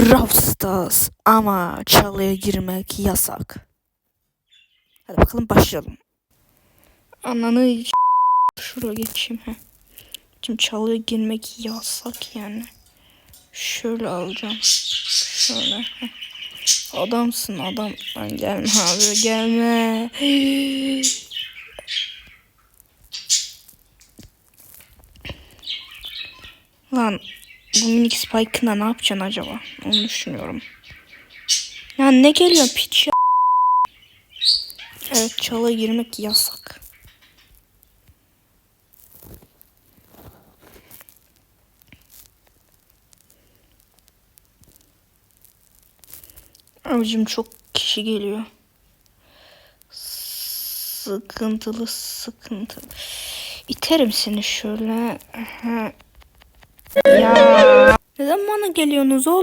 Brawl ama çalıya girmek yasak. Hadi bakalım başlayalım. Ananı şuraya geçeyim. Heh. Şimdi çalıya girmek yasak yani. Şöyle alacağım. Şöyle. heh. Adamsın adam. Lan gelme abi gelme. Lan bu minik Spike'ına ne yapacaksın acaba? Onu düşünüyorum. Ya ne geliyor piç ya? Evet çala girmek yasak. Abicim çok kişi geliyor. Sıkıntılı sıkıntılı. İterim seni şöyle. Aha. Ya. Neden bana geliyorsunuz oğlum?